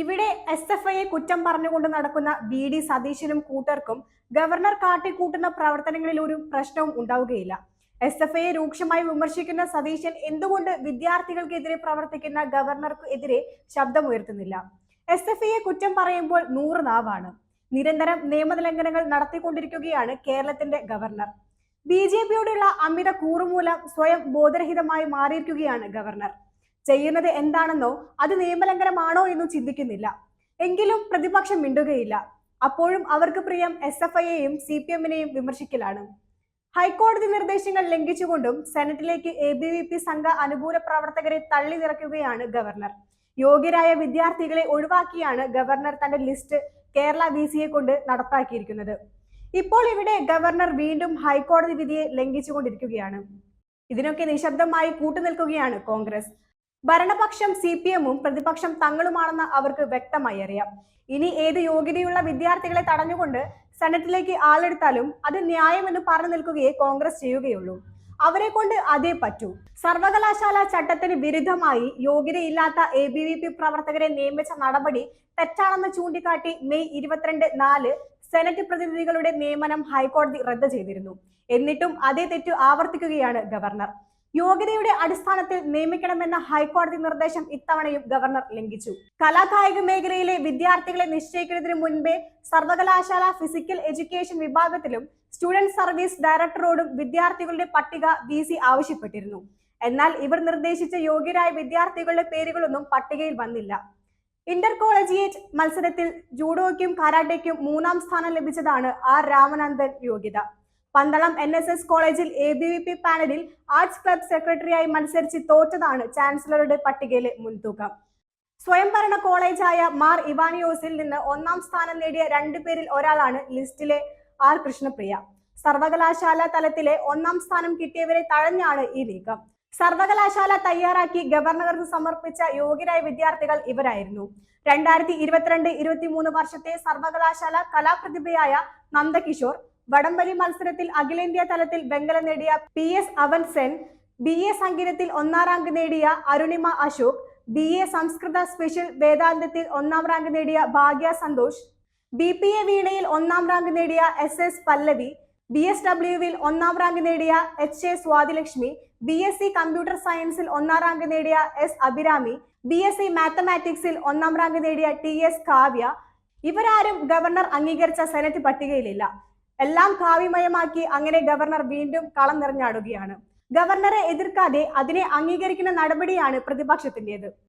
ഇവിടെ S F ഐയെ കുറ്റം പറഞ്ഞുകൊണ്ട് നടക്കുന്ന ബി ഡി സതീശനും കൂട്ടർക്കും ഗവർണർ കാട്ടിക്കൂട്ടുന്ന പ്രവർത്തനങ്ങളിൽ ഒരു പ്രശ്നവും ഉണ്ടാവുകയില്ല. എസ് എഫ് ഐയെ രൂക്ഷമായി വിമർശിക്കുന്ന സതീശൻ എന്തുകൊണ്ട് വിദ്യാർത്ഥികൾക്കെതിരെ പ്രവർത്തിക്കുന്ന ഗവർണർക്ക് എതിരെ ശബ്ദമുയർത്തുന്നില്ല എസ് എഫ് ഐയെ കുറ്റം പറയുമ്പോൾ നൂറ് നാവാണ്. നിരന്തരം നിയമലംഘനങ്ങൾ നടത്തിക്കൊണ്ടിരിക്കുകയാണ് കേരളത്തിന്റെ ഗവർണർ. ബി ജെ പിയോടുള്ള അമിത കൂറുമൂലം സ്വയം ബോധരഹിതമായി മാറിയിരിക്കുകയാണ് ഗവർണർ. ചെയ്യുന്നത് എന്താണെന്നോ അത് നിയമലംഘനമാണോ എന്നും ചിന്തിക്കുന്നില്ല. എങ്കിലും പ്രതിപക്ഷം മിണ്ടുകയില്ല. അപ്പോഴും അവർക്ക് പ്രിയം എസ് എഫ് ഐയെയും സി പി എമ്മിനെയും വിമർശിക്കലാണ്. ഹൈക്കോടതി നിർദ്ദേശങ്ങൾ ലംഘിച്ചുകൊണ്ടും സെനറ്റിലേക്ക് A B V P Sangh അനുകൂല പ്രവർത്തകരെ തള്ളി നിറയ്ക്കുകയാണ് ഗവർണർ. യോഗ്യരായ വിദ്യാർത്ഥികളെ ഒഴിവാക്കിയാണ് ഗവർണർ തന്റെ ലിസ്റ്റ് കേരള വി സിയെ കൊണ്ട് നടപ്പാക്കിയിരിക്കുന്നത്. ഇപ്പോൾ ഇവിടെ ഗവർണർ വീണ്ടും ഹൈക്കോടതി വിധിയെ ലംഘിച്ചുകൊണ്ടിരിക്കുകയാണ്. ഇതിനൊക്കെ നിശബ്ദമായി കൂട്ടുനിൽക്കുകയാണ് കോൺഗ്രസ്. ഭരണപക്ഷം സി പി എമ്മും പ്രതിപക്ഷം തങ്ങളുമാണെന്ന് അവർക്ക് വ്യക്തമായി അറിയാം. ഇനി ഏത് യോഗ്യതയുള്ള വിദ്യാർത്ഥികളെ തടഞ്ഞുകൊണ്ട് സെനറ്റിലേക്ക് ആളെടുത്താലും അത് ന്യായമെന്ന് പറഞ്ഞു നിൽക്കുകയേ കോൺഗ്രസ് ചെയ്യുകയുള്ളൂ. അവരെ കൊണ്ട് അതേ പറ്റൂ. സർവകലാശാല ചട്ടത്തിന് വിരുദ്ധമായി യോഗ്യതയില്ലാത്ത എ ബി വി പി പ്രവർത്തകരെ നിയമിച്ച നടപടി തെറ്റാണെന്ന് ചൂണ്ടിക്കാട്ടി മെയ് ഇരുപത്തിരണ്ട് നാല് സെനറ്റ് പ്രതിനിധികളുടെ നിയമനം ഹൈക്കോടതി റദ്ദ് ചെയ്തിരുന്നു. എന്നിട്ടും അതേ തെറ്റു ആവർത്തിക്കുകയാണ് ഗവർണർ. യോഗ്യതയുടെ അടിസ്ഥാനത്തിൽ നിയമിക്കണമെന്ന ഹൈക്കോടതി നിർദ്ദേശം ഇത്തവണയും ഗവർണർ ലംഘിച്ചു. കലാകായിക മേഖലയിലെ വിദ്യാർത്ഥികളെ നിശ്ചയിക്കുന്നതിന് മുൻപേ സർവകലാശാല ഫിസിക്കൽ എഡ്യൂക്കേഷൻ വിഭാഗത്തിലും സ്റ്റുഡന്റ് സർവീസ് ഡയറക്ടറോടും വിദ്യാർത്ഥികളുടെ പട്ടിക വി ആവശ്യപ്പെട്ടിരുന്നു. എന്നാൽ ഇവർ നിർദ്ദേശിച്ച യോഗ്യരായ വിദ്യാർത്ഥികളുടെ പേരുകളൊന്നും പട്ടികയിൽ വന്നില്ല. ഇന്റർ കോളേജിയേറ്റ് മത്സരത്തിൽ ജൂഡോയ്ക്കും കരാട്ടയ്ക്കും മൂന്നാം സ്ഥാനം ലഭിച്ചതാണ് ആർ രാമനന്ദൻ യോഗ്യത. പന്തളം എൻ എസ് എസ് കോളേജിൽ എ ബി വി പി പാനലിൽ ആർട്സ് ക്ലബ് സെക്രട്ടറിയായി മത്സരിച്ച് തോറ്റതാണ് ചാൻസലറുടെ പട്ടികയിലെ മുൻതൂക്കം. സ്വയംഭരണ കോളേജായ മാർ ഇവാനിയോസിൽ നിന്ന് ഒന്നാം സ്ഥാനം നേടിയ രണ്ടു പേരിൽ ഒരാളാണ് ലിസ്റ്റിലെ ആർ കൃഷ്ണപ്രിയ. സർവകലാശാല തലത്തിലെ ഒന്നാം സ്ഥാനം കിട്ടിയവരെ തഴഞ്ഞാണ് ഈ നീക്കം സർവകലാശാല തയ്യാറാക്കി ഗവർണർക്ക് സമർപ്പിച്ച യോഗ്യരായ വിദ്യാർത്ഥികൾ ഇവരായിരുന്നു. രണ്ടായിരത്തി ഇരുപത്തിരണ്ട് ഇരുപത്തിമൂന്ന് വർഷത്തെ സർവകലാശാല കലാപ്രതിഭയായ നന്ദകിഷോർ വടംവലി മത്സരത്തിൽ അഖിലേന്ത്യാ തലത്തിൽ വെങ്കലം നേടിയ പി എസ് അവൻ സെൻ ബി എ സംഗീതത്തിൽ ഒന്നാം റാങ്ക് നേടിയ അരുണിമ അശോക് ബി എ സംസ്കൃത സ്പെഷ്യൽ വേദാന്തത്തിൽ ഒന്നാം റാങ്ക് നേടിയ ഭാഗ്യ സന്തോഷ് ബി പി എ വീണയിൽ ഒന്നാം റാങ്ക് നേടിയ S S Pallavi B S ഡബ്ല്യുവിൽ ഒന്നാം റാങ്ക് നേടിയ H A Swathilakshmi B S C computer സയൻസിൽ ഒന്നാം റാങ്ക് നേടിയ S Abhirami B S C മാത്തമാറ്റിക്സിൽ ഒന്നാം റാങ്ക് നേടിയ ടി എസ് കാവ്യ. ഇവരാരും ഗവർണർ അംഗീകരിച്ച സെനറ്റ് പട്ടികയിലില്ല. എല്ലാം കാവ്യമയമാക്കി അങ്ങനെ ഗവർണർ വീണ്ടും കളം നിറഞ്ഞാടുകയാണ്. ഗവർണറെ എതിർക്കാതെ അതിനെ അംഗീകരിക്കുന്ന നടപടിയാണ് പ്രതിപക്ഷത്തിന്റേത്